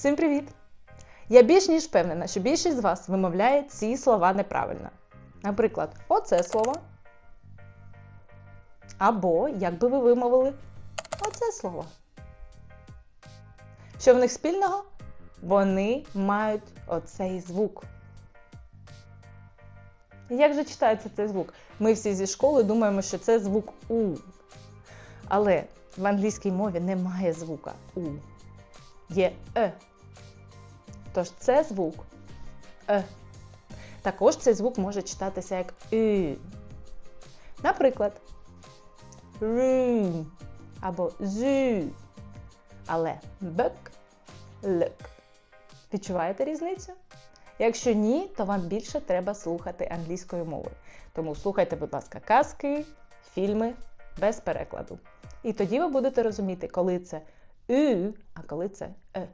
Всім привіт! Я більш ніж впевнена, що більшість з вас вимовляє ці слова неправильно. Наприклад, оце слово. Або, як би ви вимовили, оце слово. Що в них спільного? Вони мають оцей звук. Як же читається цей звук? Ми всі зі школи думаємо, що це звук У. Але в англійській мові немає звука У. Є Е. Тож це звук Е. Також цей звук може читатися як Ü. Наприклад, room або zoo. Але бек лик. Відчуваєте різницю? Якщо ні, то вам більше треба слухати англійської мови. Тому слухайте, будь ласка, казки, фільми без перекладу. І тоді ви будете розуміти, коли це Ü, а коли це Е.